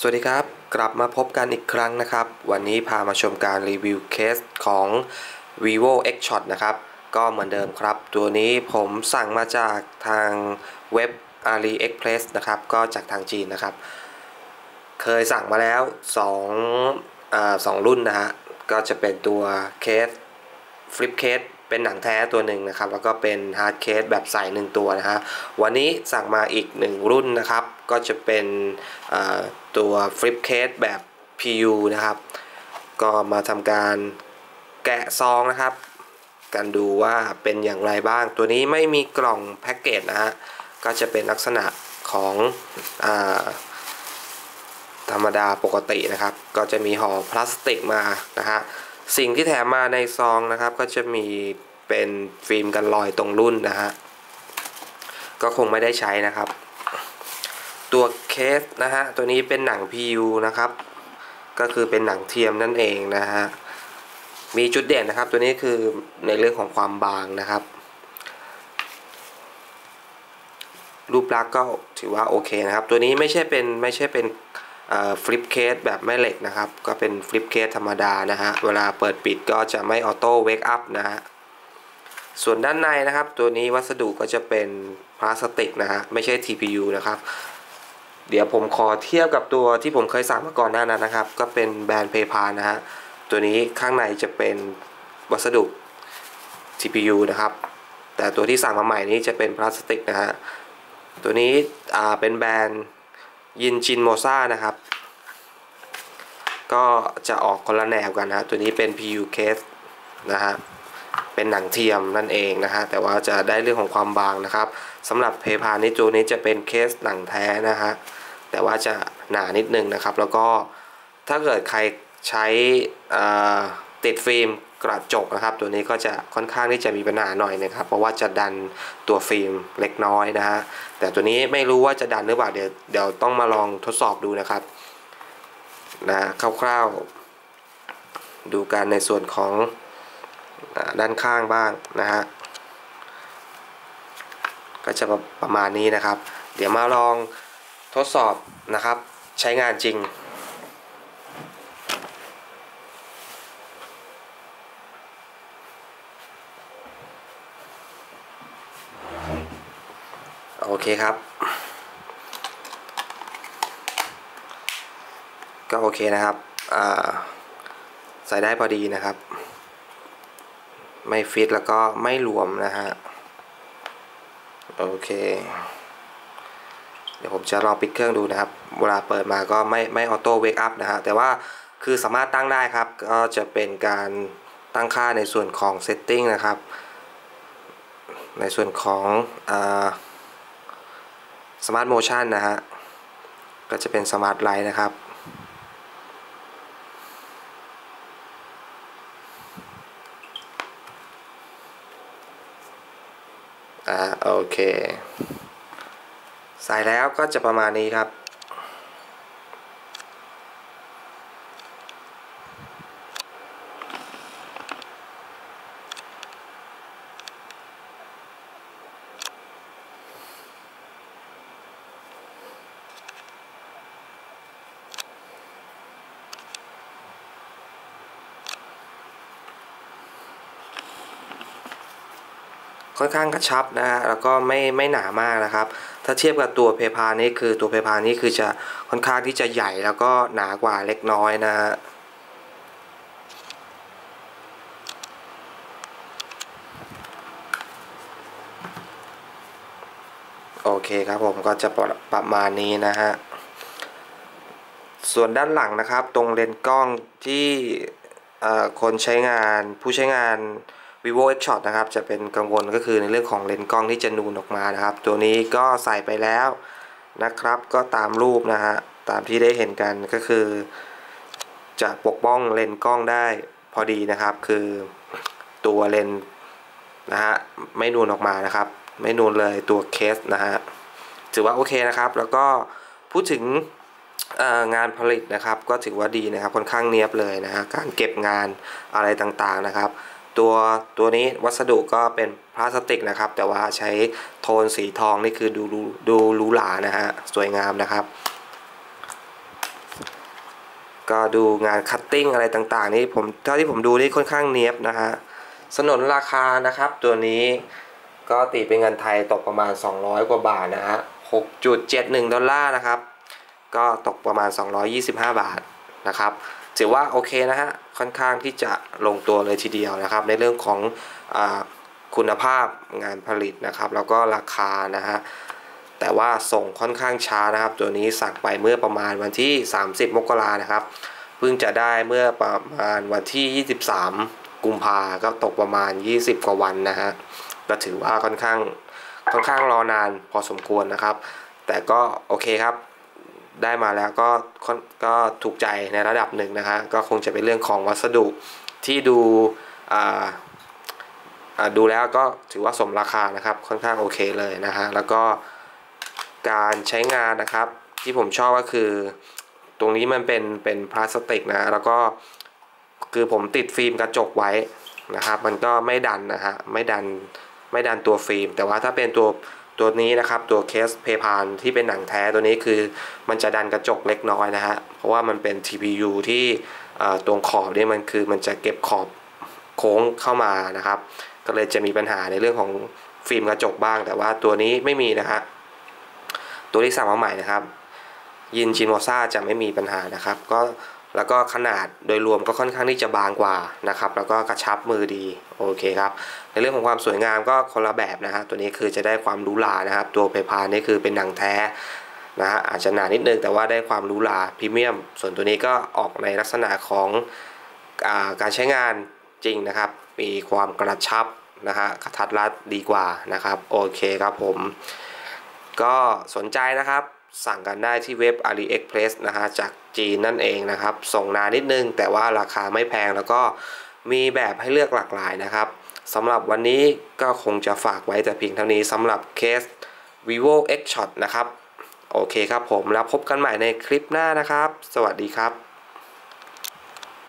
สวัสดีครับ กลับมาพบกันอีกครั้งนะครับ วันนี้พามาชมการรีวิวเคสของ vivo x shot นะครับ ก็เหมือนเดิมครับ ตัวนี้ผมสั่งมาจากทางเว็บ AliExpress นะครับ ก็จากทางจีนนะครับ เคยสั่งมาแล้ว2อ่าสองรุ่นนะฮะ ก็จะเป็นตัวเคสฟลิปเคสเป็นหนังแท้ตัวหนึ่งนะครับ แล้วก็เป็นฮาร์ดเคสแบบใส่หนึ่งตัวนะฮะ วันนี้สั่งมาอีกหนึ่งรุ่นนะครับ ก็จะเป็นตัวฟลิปเคสแบบ PU นะครับ ก็มาทำการแกะซองนะครับ กันดูว่าเป็นอย่างไรบ้าง ตัวนี้ไม่มีกล่องแพ็กเกจนะฮะ ก็จะเป็นลักษณะของอธรรมดาปกตินะครับ ก็จะมีห่อพลาสติกมานะฮะ สิ่งที่แถมมาในซองนะครับ ก็จะมีเป็นฟิล์มกันรอยตรงรุ่นนะฮะ ก็คงไม่ได้ใช้นะครับ ตัวเคสนะฮะตัวนี้เป็นหนัง PU นะครับ ก็คือเป็นหนังเทียมนั่นเองนะฮะมีจุดเด่นนะครับ ตัวนี้คือในเรื่องของความบางนะครับ รูปลักษณ์ก็ถือว่าโอเคนะครับ ตัวนี้ไม่ใช่เป็นไม่ใช่เป็นฟลิปเคสแบบแม่เหล็กนะครับ ก็เป็นฟลิปเคสธรรมดานะฮะ เวลาเปิดปิดก็จะไม่ออโต้เวกอัพนะฮะ ส่วนด้านในนะครับ ตัวนี้วัสดุก็จะเป็นพลาสติกนะฮะ ไม่ใช่ TPU นะครับ เดี๋ยวผมขอเทียบกับตัวที่ผมเคยสั่งมาก่อนหน้านั้นนะครับ ก็เป็นแบรนด์เพย์พานะฮะ ตัวนี้ข้างในจะเป็นวัสดุ TPU นะครับ แต่ตัวที่สั่งมาใหม่นี้จะเป็นพลาสติกนะฮะ ตัวนี้อ่าเป็นแบรนด์ยินจินโมซ่านะครับ ก็จะออกคนละแนวกันนะตัวนี้เป็น PU case นะฮะ เป็นหนังเทียมนั่นเองนะฮะ แต่ว่าจะได้เรื่องของความบางนะครับสำหรับเพย์พานี้ตัวนี้จะเป็นเคสหนังแท้นะฮะ แต่ว่าจะหนานิดนึงนะครับ แล้วก็ถ้าเกิดใครใช้ติดฟิล์มกระจกนะครับ ตัวนี้ก็จะค่อนข้างที่จะมีปัญหาหน่อยนะครับ เพราะว่าจะดันตัวฟิล์มเล็กน้อยนะฮะแต่ตัวนี้ไม่รู้ว่าจะดันหรือเปล่าเดี๋ยวเดี๋ยวต้องมาลองทดสอบดูนะครับนะคร่าวๆ ดูกันในส่วนของด้านข้างบ้างนะฮะก็จะประมาณนี้นะครับ เดี๋ยวมาลอง ทดสอบนะครับใช้งานจริง โอเคครับ ก็โอเคนะครับใส่ได้พอดีนะครับ ไม่ฟิตแล้วก็ไม่หลวมนะฮะ โอเค เดี๋ยวผมจะลองปิดเครื่องดูนะครับ เวลาเปิดมาก็ไม่ไม่ออโต้เวกอัพนะฮะ แต่ว่าคือสามารถตั้งได้ครับ ก็จะเป็นการตั้งค่าในส่วนของเซตติ้งนะครับ ในส่วนของสมาร์ทโมชันนะฮะ ก็จะเป็นสมาร์ทไลท์นะครับอ่าโอเค ใส่แล้วก็จะประมาณนี้ครับ ค่อนข้างกระชับนะฮะแล้วก็ไม่ไม่หนามากนะครับ ถ้าเทียบกับตัวเพพานี่คือตัวเพพานี่คือจะค่อนข้างที่จะใหญ่แล้วก็หนากว่าเล็กน้อยนะฮะโอเคครับผมก็จะประมาณนี้นะฮะ ส่วนด้านหลังนะครับ ตรงเลนส์กล้องที่คนใช้งานผู้ใช้งาน vivo x shot นะครับ จะเป็นกังวลก็คือในเรื่องของเลนส์กล้องที่จะนูนออกมานะครับ ตัวนี้ก็ใส่ไปแล้วนะครับ ก็ตามรูปนะฮะ ตามที่ได้เห็นกันก็คือ จะปกป้องเลนส์กล้องได้พอดีนะครับ คือตัวเลนส์นะฮะไม่นูนออกมานะครับ ไม่นูนเลยตัวเคสนะฮะถือว่าโอเคนะครับ แล้วก็พูดถึงงานผลิตนะครับ ก็ถือว่าดีนะครับค่อนข้างเนียบเลยนะฮะการเก็บงานอะไรต่างๆนะครับ ตัวตัวนี้วัสดุก็เป็นพลาสติกนะครับ แต่ว่าใช้โทนสีทองนี่คือดูดูดูหรูหรานะฮะสวยงามนะครับ ก็ดูงานคัตติ้งอะไรต่างๆ นี่ผมเท่าที่ผมดูนี่ค่อนข้างเนียบนะฮะสนนราคานะครับ ตัวนี้ก็ตีเป็นเงินไทยตกประมาณ 200 กว่าบาทนะฮะ6.71 ดอลลาร์นะครับ ก็ตกประมาณ 225 บาทนะครับ ถือว่าโอเคนะฮะค่อนข้างที่จะลงตัวเลยทีเดียวนะครับ ในเรื่องของอคุณภาพงานผลิตนะครับ แล้วก็ราคานะฮะแต่ว่าส่งค่อนข้างช้านะครับ ตัวนี้สั่งไปเมื่อประมาณวันที่ 30 มกรานะครับเพิ่งจะได้เมื่อประมาณวันที่ 23 กุมภาก็ตกประมาณ 20 กว่าวันนะฮะก็ถือว่าค่อนข้างค่อนข้างรอนานพอสมควรนะครับ แต่ก็โอเคครับ ได้มาแล้วก็ก็ถูกใจในระดับหนึ่งนะฮะก็คงจะเป็นเรื่องของวัสดุที่ดูอ่าดูแล้วก็ถือว่าสมราคานะครับค่อนข้างโอเคเลยนะฮะแล้วก็การใช้งานนะครับที่ผมชอบก็คือ ตรงนี้มันเป็นเป็นพลาสติกนะแล้วก็คือผมติดฟิล์มกระจกไว้นะครับ มันก็ไม่ดันนะฮะไม่ดันไม่ดันตัวฟิล์ม แต่ว่าถ้าเป็นตัว ตัวนี้นะครับตัวเคสเพพานที่เป็นหนังแท้ตัวนี้คือมันจะดันกระจกเล็กน้อยนะฮะเพราะว่ามันเป็น TPU ที่ตรงขอบนี่มันคือมันจะเก็บขอบโค้งเข้ามานะครับ ก็เลยจะมีปัญหาในเรื่องของฟิล์มกระจกบ้าง แต่ว่าตัวนี้ไม่มีนะฮะตัวที่สั่งมาใหม่นะครับ ยินจินโมซ่าจะไม่มีปัญหานะครับ ก็ แล้วก็ขนาดโดยรวมก็ค่อนข้างที่จะบางกว่านะครับ แล้วก็กระชับมือดีโอเคครับ ในเรื่องของความสวยงามก็คนละแบบนะฮะตัวนี้คือจะได้ความหรูหรานะครับ ตัวเพพานนี่คือเป็นหนังแท้นะฮะอาจจะหนานิดนึงแต่ว่าได้ความหรูหราพรีเมียม ส่วนตัวนี้ก็ออกในลักษณะของอาการใช้งานจริงนะครับ มีความกระชับนะฮะกระทัดรัดดีกว่านะครับ โอเคครับผม ก็สนใจนะครับ สั่งกันได้ที่เว็บ AliExpress นะฮะจากจีนนั่นเองนะครับ ส่งนานนิดนึง แต่ว่าราคาไม่แพงแล้วก็มีแบบให้เลือกหลากหลายนะครับสำหรับวันนี้ก็คงจะฝากไว้แต่เพียงเท่านี้สำหรับเคส vivo x shot นะครับ โอเคครับผมแล้วพบกันใหม่ในคลิปหน้านะครับ สวัสดีครับ